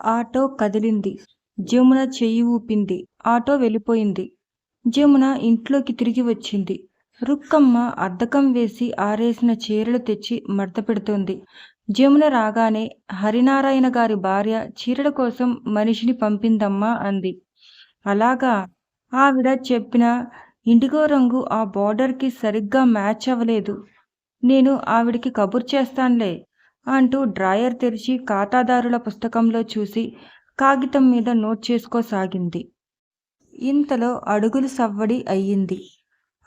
Auto కదిలింది. జమున చెయ్యి ఊపింది. ఆటో వెళ్ళిపోయింది. జమున ఇంట్లోకి తిరిగి వచ్చింది. రుక్కమ్మ అద్దకం వేసి ఆరేసిన చీరలు తెచ్చి మడత పెడుతోంది జమున రాగానే హరినారాయణ గారి భార్య చీరల కోసం మనిషిని పంపిందమ్మా అంది. అలాగా ఆవిడ చెప్పిన ఇండిగో రంగు ఆ బార్డర్కి సరిగ్గా మ్యాచ్ అవ్వలేదు. నేను ఆవిడకి కబుర్ చేస్తానులే అంటూ డ్రాయర్ తెరిచి ఖాతాదారుల పుస్తకంలో చూసి కాగితం మీద నోట్ చేసుకోసాగింది. ఇంతలో అడుగులు సవ్వడి అయ్యింది.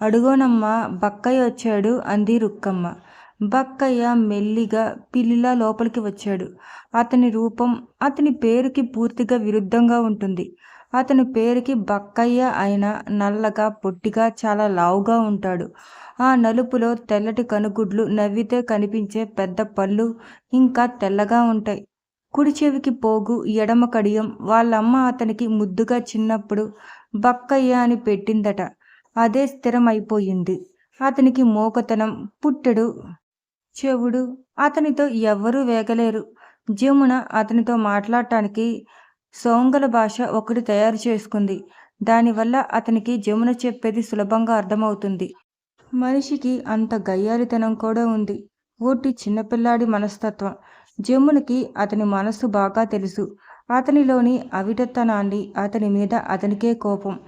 అడుగోనమ్మా బక్కయ్య వచ్చాడు అంది రుక్కమ్మ. బక్కయ్య మెల్లిగా పిల్లిలా లోపలికి వచ్చాడు. అతని రూపం అతని పేరుకి పూర్తిగా విరుద్ధంగా ఉంటుంది. అతని పేరుకి బక్కయ్య అయిన నల్లగా, పొట్టిగా, చాలా లావుగా ఉంటాడు. ఆ నలుపులో తెల్లటి కనుగుడ్లు, నవ్వితే కనిపించే పెద్ద పళ్ళు ఇంకా తెల్లగా ఉంటాయి. కుడి చెవికి పోగు, ఎడమ కడియం. వాళ్ళమ్మ అతనికి ముద్దుగా చిన్నప్పుడు బక్కయ్య అని పెట్టిందట. అదే స్థిరం అయిపోయింది. అతనికి మోకతనం పుట్టెడు, చెవుడు. అతనితో ఎవ్వరూ వేగలేరు. జమున అతనితో మాట్లాడటానికి సోంగల భాష ఒకటి తయారు చేసుకుంది. దానివల్ల అతనికి జమున చెప్పేది సులభంగా అర్థమవుతుంది. మనిషికి అంత గయ్యాలితనం కూడా ఉంది. ఒట్టి చిన్నపిల్లాడి మనస్తత్వం. జమునికి అతని మనస్సు బాగా తెలుసు. అతనిలోని అవిటతనాన్ని, అతని మీద అతనికే కోపం.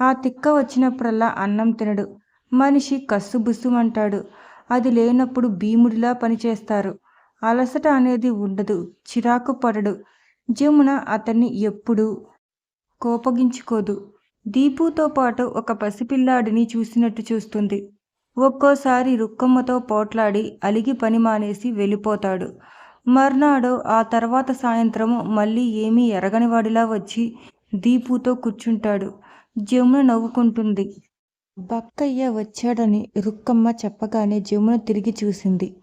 ఆ తిక్క వచ్చినప్పుడల్లా అన్నం తినడు. మనిషి కస్సుబుస్సుమంటాడు. అది లేనప్పుడు భీముడిలా పనిచేస్తారు. అలసట అనేది ఉండదు. చిరాకు పడడు. జమున అతన్ని ఎప్పుడూ కోపగించుకోదు. దీపుతో పాటు ఒక పసిపిల్లాడిని చూసినట్టు చూస్తుంది. ఒక్కోసారి రుక్కమ్మతో పోట్లాడి అలిగి పని మానేసి వెళ్ళిపోతాడు. మర్నాడో, ఆ తర్వాత సాయంత్రము మళ్ళీ ఏమీ ఎరగనివాడిలా వచ్చి దీపుతో కూర్చుంటాడు. జమున నవ్వుకుంటుంది. బక్కయ్య వచ్చాడని రుక్కమ్మ చెప్పగానే జమున తిరిగి చూసింది.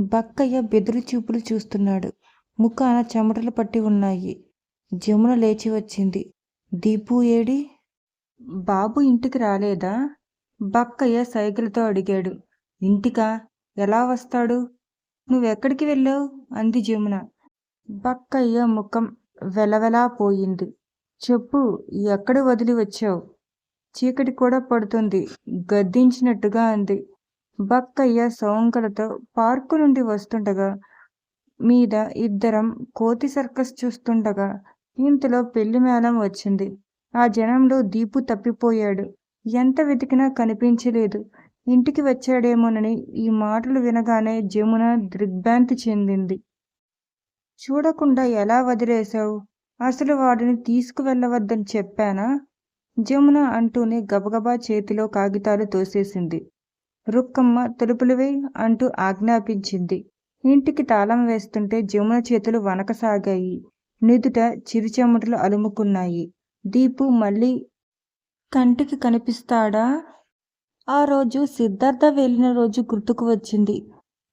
బక్కయ్య బెదురుచూపులు చూస్తున్నాడు. ముఖాన చెమటలు పట్టి ఉన్నాయి. జమున లేచి వచ్చింది. దీపు ఏడి బాబు ఇంటికి రాలేదా? బక్కయ్య సైకిల్తో అడిగాడు. ఇంటికా? ఎలా వస్తాడు? నువ్వెక్కడికి వెళ్ళావు అంది జమున. బక్కయ్య ముఖం వెలవెలా పోయింది చెప్పు ఎక్కడ వదిలి వచ్చావు చీకటి కూడా పడుతుంది గద్దించినట్టుగా అంది. బక్కయ్య సోంకలతో పార్కు నుండి వస్తుండగా మీద ఇద్దరం కోతి సర్కస్ చూస్తుండగా ఇంతలో పెళ్ళి మేళం వచ్చింది. ఆ జనంలో దీపు తప్పిపోయాడు. ఎంత వెతికినా కనిపించలేదు. ఇంటికి వచ్చాడేమోనని ఈ మాటలు వినగానే జమున దిగ్భ్రాంతి చెందింది. చూడకుండా ఎలా వదిలేశావు అసలు వాడిని తీసుకువెళ్ళవద్దని చెప్పానా? జమున అంటూనే గబగబా చేతిలో కాగితాలు తోసేసింది. రుక్కమ్మ తలుపులువే అంటూ ఆజ్ఞాపించింది. ఇంటికి తాళం వేస్తుంటే జమున చేతులు వనకసాగాయి నుదుట చిరుచెమటలు అలుముకున్నాయి. దీపు మళ్ళీ కంటికి కనిపిస్తాడా? ఆ రోజు సిద్ధార్థ వెళ్ళిన రోజు గుర్తుకు వచ్చింది.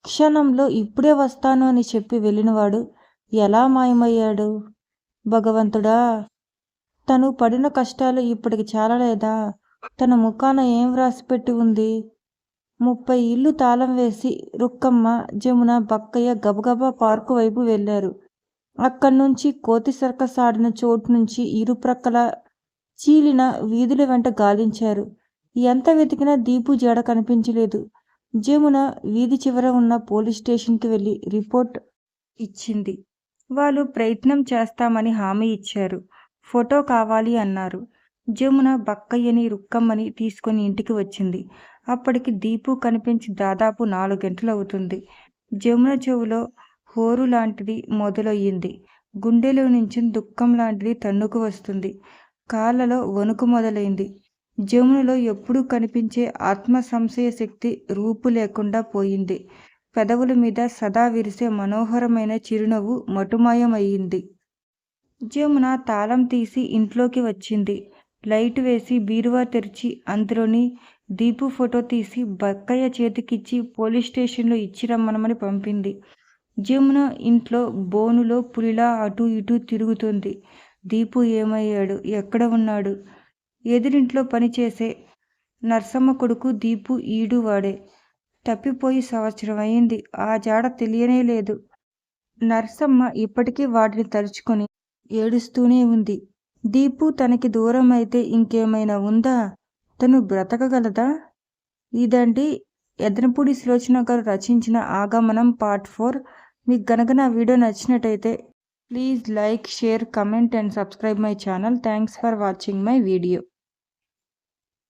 క్షణంలో ఇప్పుడే వస్తాను అని చెప్పి వెళ్ళినవాడు ఎలా మాయమయ్యాడు? భగవంతుడా! తను పడిన కష్టాలు ఇప్పటికి చాలలేదా? తన ముఖాన ఏం వ్రాసిపెట్టి ఉంది? ముప్పై ఇళ్ళు తాళం వేసి రుక్కమ్మ, జమున, బక్కయ్య గబగబా పార్కు వైపు వెళ్ళారు. అక్కడి నుంచి కోతి సర్కస్ ఆడిన చోటు నుంచి ఇరుప్రక్కల చీలిన వీధుల వెంట గాలించారు. ఎంత వెతికినా దీపు జడ కనిపించలేదు. జమున వీధి చివర ఉన్న పోలీస్ స్టేషన్కి వెళ్ళి రిపోర్ట్ ఇచ్చింది. వాళ్ళు ప్రయత్నం చేస్తామని హామీ ఇచ్చారు. ఫోటో కావాలి అన్నారు. జమున బక్కయ్యని, రుక్కమ్మని తీసుకొని ఇంటికి వచ్చింది. అప్పటికి దీపు కనిపించి దాదాపు నాలుగు గంటలవుతుంది. జమున చెవులో హోరు లాంటిది మొదలయ్యింది గుండెలో నుంచి దుఃఖం లాంటిది తన్నుకు వస్తుంది. కాళ్ళలో వణుకు మొదలైంది. జమునలో ఎప్పుడూ కనిపించే ఆత్మ సంశయ శక్తి రూపు లేకుండా పోయింది. పెదవుల మీద సదా విరిసే మనోహరమైన చిరునవ్వు మటుమాయమయ్యింది జమున తాళం తీసి ఇంట్లోకి వచ్చింది. లైట్ వేసి బీరువా తెరిచి అందులోని దీపు ఫోటో తీసి బక్కయ్య చేతికిచ్చి పోలీస్ స్టేషన్లో ఇచ్చి రమ్మనమని పంపింది. జమున ఇంట్లో బోనులో పులిలా అటూ ఇటూ తిరుగుతుంది దీపు ఏమయ్యాడు? ఎక్కడ ఉన్నాడు? ఎదురింట్లో పనిచేసే నర్సమ్మ కొడుకు దీపు ఈడు వాడే. తప్పిపోయి సంవత్సరం అయింది. ఆ జాడ తెలియనే లేదు నర్సమ్మ ఇప్పటికీ వాటిని తలుచుకొని ఏడుస్తూనే ఉంది దీపు తనకి దూరం అయితే ఇంకేమైనా ఉందా? తను బ్రతకగలదా? ఇదండి ఎదనపూడి సులోచన గారు రచించిన ఆగమనం పార్ట్ ఫోర్. మీకు గనక నా వీడియో నచ్చినట్టయితే please like share comment and subscribe my channel. Thanks for watching my video.